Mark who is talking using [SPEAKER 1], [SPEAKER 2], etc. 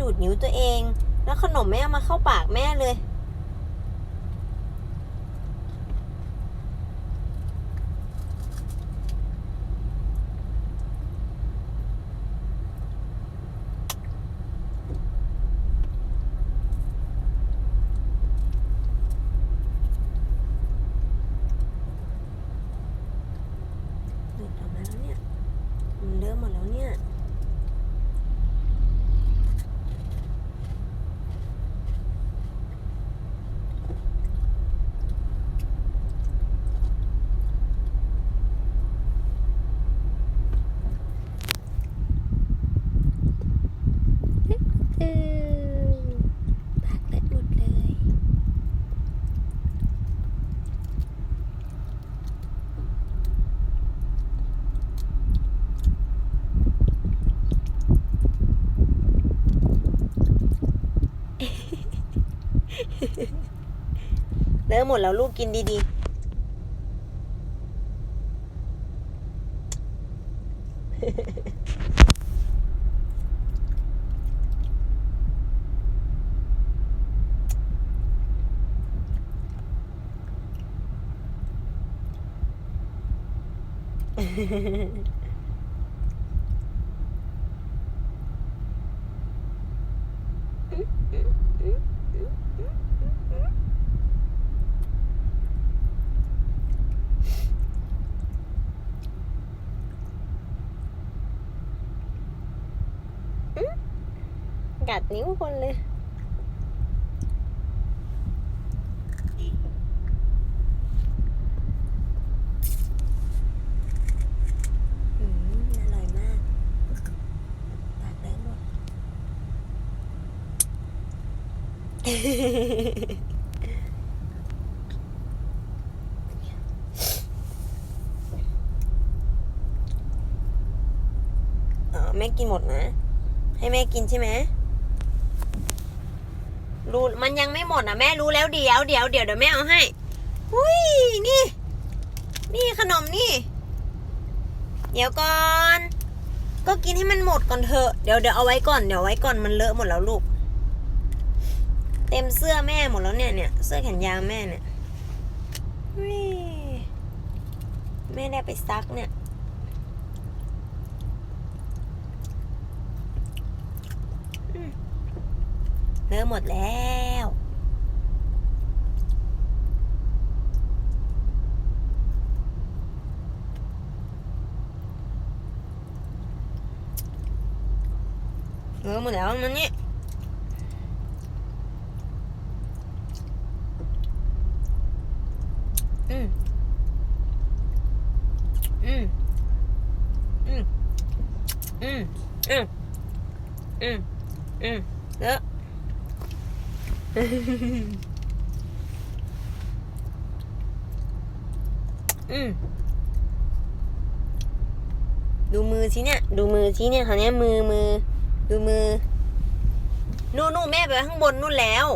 [SPEAKER 1] ดูดนิ้วตัวเอง แล้วขนมแม่เอามาเข้าปากแม่เลย หลุดออกมาแล้วเนี่ย มันเลอะหมดแล้วเนี่ย เออปากเล็ดหมดเลย เลอะหมดแล้วลูกกินดีๆ กัดนิ้วคนเลย อืม อร่อยมากปากได้หมด อ๋อแม่กินหมดนะ ให้แม่กินใช่ไหม รู้มันยังไม่หมดนะแม่รู้แล้วเดี๋ยวเดี๋ยวเดี๋ยวเดี๋ยวแม่เอาให้อุ้ยนี่ นี่ขนมนี่ เดี๋ยวก่อน ก็กินให้มันหมดก่อนเถอะเดี๋ยวเดี๋ยวเอาไว้ก่อนเดี๋ยวไว้ก่อนมันเลอะหมดแล้วลูก เต็มเสื้อแม่หมดแล้วเนี่ยเนี่ยเสื้อแขนยาวแม่เนี่ยหุยแม่ได้ไปซักเนี่ย อะหมดแล้วเลอะหมดแล้วมันนี่อืม อืม อืม อืม อืม อืม อืมเลอะ อืมดูมือสิเนี่ย ดูมือสิเนี่ยคราวเนี้ยมือมือ ดูมือ นู่นนู่นแม่ไปไว้ข้างบนนู่นแล้ว